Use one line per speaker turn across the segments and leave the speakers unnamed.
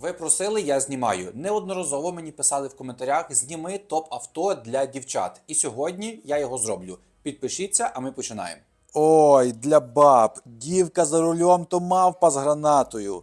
Ви просили, я знімаю. Неодноразово мені писали в коментарях: зніми топ авто для дівчат. І сьогодні я його зроблю. Підпишіться, а ми починаємо.
Ой, для баб, дівка за рулем то мавпа з гранатою.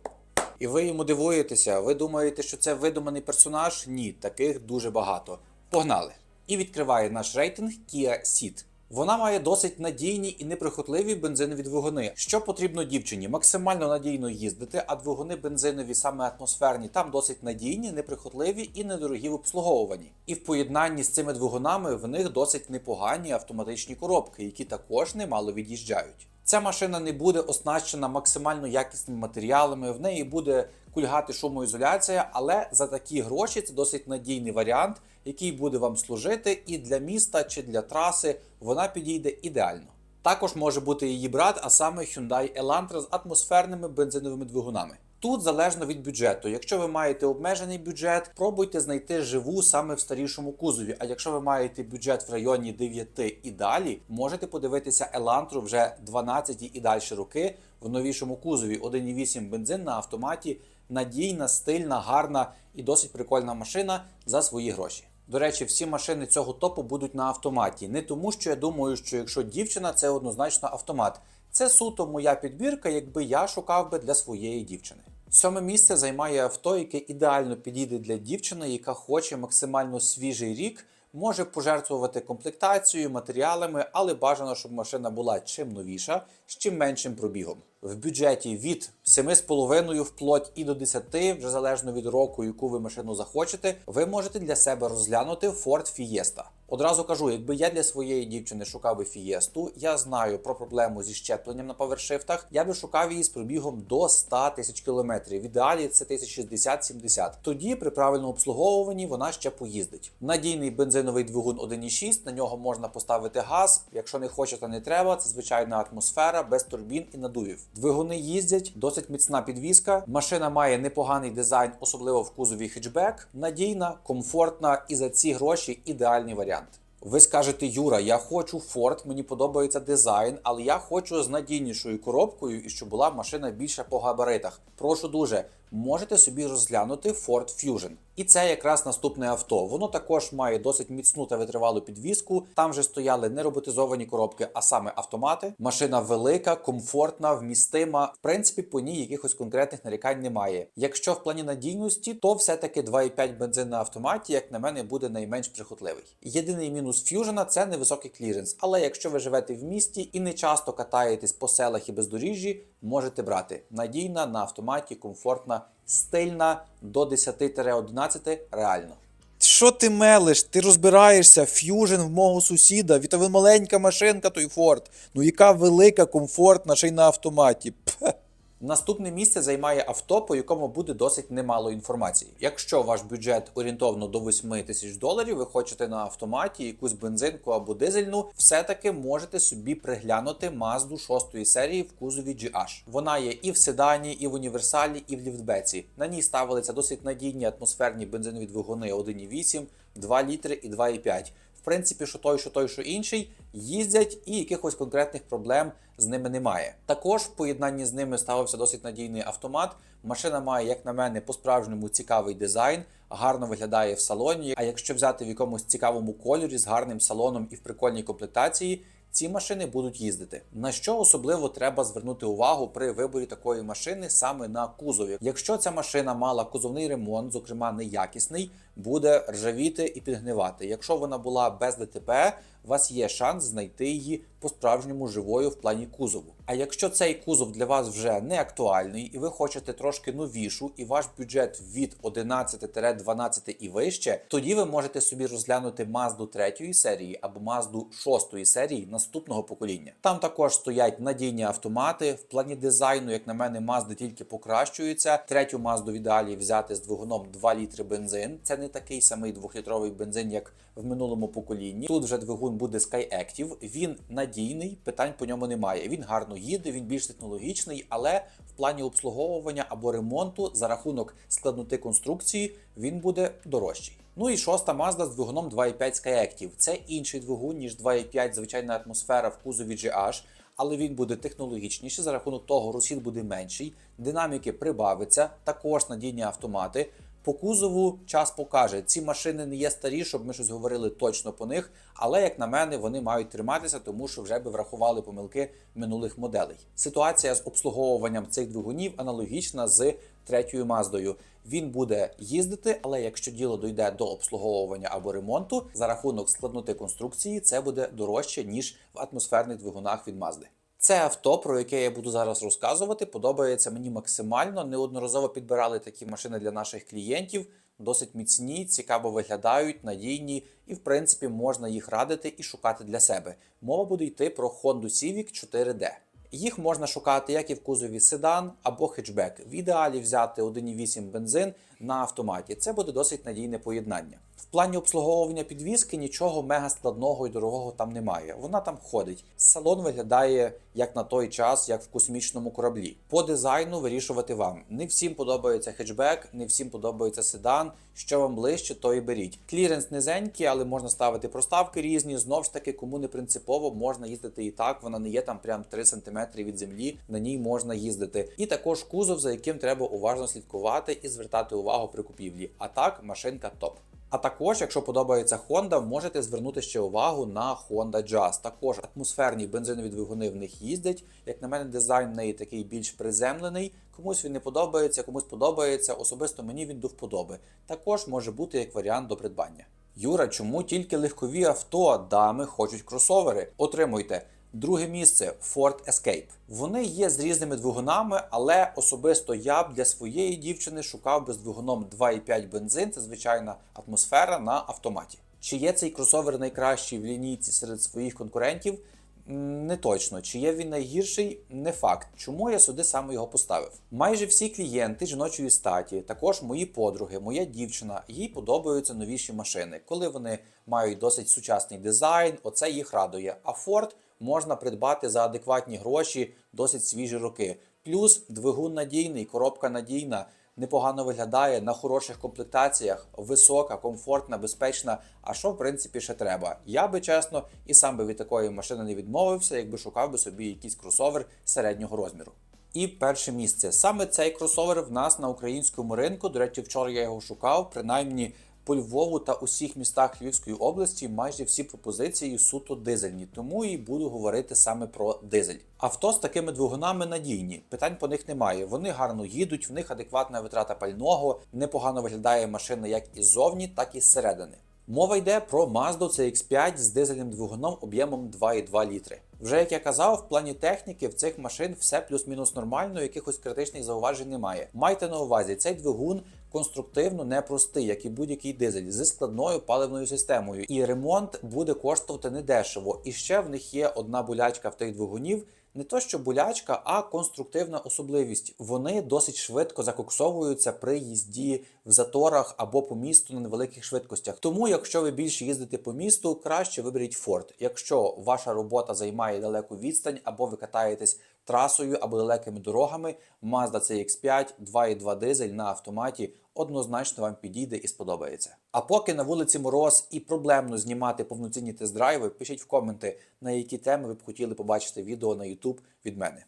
І ви йому дивуєтеся, ви думаєте, що це видуманий персонаж? Ні, таких дуже багато. Погнали! І відкриває наш рейтинг Kia Ceed. Вона має досить надійні і неприхотливі бензинові двигуни. Що потрібно дівчині? Максимально надійно їздити, а двигуни бензинові, саме атмосферні, там досить надійні, неприхотливі і недорогі в обслуговуванні. І в поєднанні з цими двигунами в них досить непогані автоматичні коробки, які також немало від'їжджають. Ця машина не буде оснащена максимально якісними матеріалами, в неї буде кульгати шумоізоляція, але за такі гроші це досить надійний варіант, який буде вам служити і для міста чи для траси вона підійде ідеально. Також може бути її брат, а саме Hyundai Elantra з атмосферними бензиновими двигунами. Тут залежно від бюджету. Якщо ви маєте обмежений бюджет, пробуйте знайти живу саме в старішому кузові. А якщо ви маєте бюджет в районі 9 і далі, можете подивитися Елантру вже 12 і далі роки в новішому кузові. 1,8 бензин на автоматі, надійна, стильна, гарна і досить прикольна машина за свої гроші. До речі, всі машини цього топу будуть на автоматі. Не тому, що я думаю, що якщо дівчина, це однозначно автомат. Це суто моя підбірка, якби я шукав би для своєї дівчини. Сьоме місце займає авто, яке ідеально підійде для дівчини, яка хоче максимально свіжий рік, може пожертвувати комплектацією, матеріалами, але бажано, щоб машина була чим новіша, з чим меншим пробігом. В бюджеті від 7,5 вплоть і до 10, вже залежно від року, яку ви машину захочете, ви можете для себе розглянути Ford Fiesta. Одразу кажу, якби я для своєї дівчини шукав би фієсту, я знаю про проблему зі щепленням на повершифтах, я би шукав її з пробігом до 100 тисяч кілометрів. В ідеалі це 1060-70. Тоді при правильному обслуговуванні вона ще поїздить. Надійний бензиновий двигун 1.6, на нього можна поставити газ. Якщо не хочете, не треба. Це звичайна атмосфера без турбін і надувів. Двигуни їздять, досить міцна підвізка. Машина має непоганий дизайн, особливо в кузові хетчбек. Надійна, комфортна і за ці гроші ідеальний варіант. Ви скажете, Юра, я хочу Ford, мені подобається дизайн, але я хочу з надійнішою коробкою і щоб була машина більша по габаритах. Прошу дуже, можете собі розглянути Ford Fusion. І це якраз наступне авто. Воно також має досить міцну та витривалу підвіску. Там же стояли не роботизовані коробки, а саме автомати. Машина велика, комфортна, вмістима. В принципі, по ній якихось конкретних нарікань немає. Якщо в плані надійності, то все-таки 2,5 бензин на автоматі, як на мене, буде найменш прихотливий. Єдиний мінус Fusion – це невисокий кліренс. Але якщо ви живете в місті і не часто катаєтесь по селах і бездоріжжі, можете брати. Надійна на автоматі, комфортна, стильна до 10-11 реально.
Що ти мелиш? Ти розбираєшся, ф'южн в мого сусіда, від маленька машинка, той Форд. Ну яка велика, комфортна, ще й на автоматі. Пх.
Наступне місце займає авто, по якому буде досить немало інформації. Якщо ваш бюджет орієнтовно до 8 тисяч доларів, ви хочете на автоматі якусь бензинку або дизельну, все-таки можете собі приглянути Mazda 6 серії в кузові GH. Вона є і в седані, і в універсалі, і в ліфтбеці. На ній ставилися досить надійні атмосферні бензинові двигуни 1,8, 2 літри і 2,5. Принципі, що той, що той, що інший, їздять і якихось конкретних проблем з ними немає. Також в поєднанні з ними ставився досить надійний автомат. Машина має, як на мене, по-справжньому цікавий дизайн, гарно виглядає в салоні. А якщо взяти в якомусь цікавому кольорі з гарним салоном і в прикольній комплектації. Ці машини будуть їздити. На що особливо треба звернути увагу при виборі такої машини саме на кузові. Якщо ця машина мала кузовний ремонт, зокрема неякісний, буде ржавіти і підгнивати. Якщо вона була без ДТП, у вас є шанс знайти її по-справжньому живою в плані кузову. А якщо цей кузов для вас вже не актуальний, і ви хочете трошки новішу, і ваш бюджет від 11-12 і вище, тоді ви можете собі розглянути Mazda 3 серії або Mazda 6 серії наступного покоління. Там також стоять надійні автомати. В плані дизайну, як на мене, Mazda тільки покращується. Третю Mazda в ідеалі взяти з двигуном 2 літри бензин. Це не такий самий 2-літровий бензин, як в минулому поколінні. Тут вже двигун буде SkyActiv. Він надійний, питань по ньому немає. Він гарно їде, він більш технологічний, але в плані обслуговування або ремонту за рахунок складноти конструкції він буде дорожчий. Ну і шоста Mazda з двигуном 2.5 SkyActiv. Це інший двигун, ніж 2.5 звичайна атмосфера в кузові GH. але він буде технологічніший. За рахунок того розхід буде менший, динаміки прибавиться, також надійні автомати. По кузову час покаже. Ці машини не є старі, щоб ми щось говорили точно по них. Але як на мене, вони мають триматися, тому що вже би врахували помилки минулих моделей. Ситуація з обслуговуванням цих двигунів аналогічна з третьою Маздою. Він буде їздити, але якщо діло дойде до обслуговування або ремонту, за рахунок складноти конструкції, це буде дорожче ніж в атмосферних двигунах від Мазди. Це авто, про яке я буду зараз розказувати, подобається мені максимально. Неодноразово підбирали такі машини для наших клієнтів. Досить міцні, цікаво виглядають, надійні, і в принципі можна їх радити і шукати для себе. Мова буде йти про Honda Civic 4D. Їх можна шукати як і в кузові седан або хетчбек. В ідеалі взяти 1,8 бензин на автоматі. Це буде досить надійне поєднання. В плані обслуговування підвіски нічого мега складного і дорогого там немає. Вона там ходить. Салон виглядає як на той час, як в космічному кораблі. По дизайну вирішувати вам. Не всім подобається хетчбек, не всім подобається седан. Що вам ближче, то і беріть. Кліренс низенький, але можна ставити проставки різні. Знов ж таки, кому не принципово, можна їздити і так. Вона не є там прям 3 см від землі. На ній можна їздити. І також кузов, за яким треба уважно слідкувати і звертати увагу при купівлі. А так, машинка топ. А також, якщо подобається Honda, можете звернути ще увагу на Honda Jazz. Також атмосферні бензинові двигуни в них їздять. Як на мене, дизайн в неї такий більш приземлений. Комусь він не подобається, комусь подобається. Особисто мені він до вподоби. Також може бути як варіант до придбання. Юра, чому тільки легкові авто, дами хочуть кросовери? Отримуйте. Друге місце Ford Escape. Вони є з різними двигунами, але особисто я б для своєї дівчини шукав би з двигуном 2,5 бензин. Це звичайна атмосфера на автоматі. Чи є цей кросовер найкращий в лінійці серед своїх конкурентів? Не точно. Чи є він найгірший? Не факт. Чому я сюди саме його поставив? Майже всі клієнти жіночої статі, також мої подруги, моя дівчина, їй подобаються новіші машини, коли вони мають досить сучасний дизайн, оце їх радує. А Ford можна придбати за адекватні гроші досить свіжі роки. Плюс двигун надійний, коробка надійна, непогано виглядає на хороших комплектаціях, висока, комфортна, безпечна. А що в принципі ще треба? Я би чесно і сам би від такої машини не відмовився, якби шукав би собі якийсь кросовер середнього розміру. І перше місце. Саме цей кросовер в нас на українському ринку. До речі, вчора я його шукав, принаймні по Львову та усіх містах Львівської області майже всі пропозиції суто дизельні, тому і буду говорити саме про дизель. Авто з такими двигунами надійні, питань по них немає. Вони гарно їдуть, в них адекватна витрата пального, непогано виглядає машина як іззовні, так і зсередини. Мова йде про Mazda CX5 з дизельним двигуном об'ємом 2,2 літри. Вже як я казав, в плані техніки в цих машин все плюс-мінус нормально, якихось критичних зауважень немає. Майте на увазі, цей двигун конструктивно непростий, як і будь-який дизель, зі складною паливною системою. І ремонт буде коштувати недешево. І ще в них є одна болячка в тих двигунів. Не то, що болячка, а конструктивна особливість. Вони досить швидко закоксовуються при їзді в заторах або по місту на невеликих швидкостях. Тому, якщо ви більше їздите по місту, краще виберіть Ford. Якщо ваша робота займає далеку відстань, або ви катаєтесь трасою або далекими дорогами, Mazda CX5 2.2 дизель на автоматі однозначно вам підійде і сподобається. А поки на вулиці мороз і проблемно знімати повноцінні тест-драйви, пишіть в коменти, на які теми ви б хотіли побачити відео на YouTube від мене.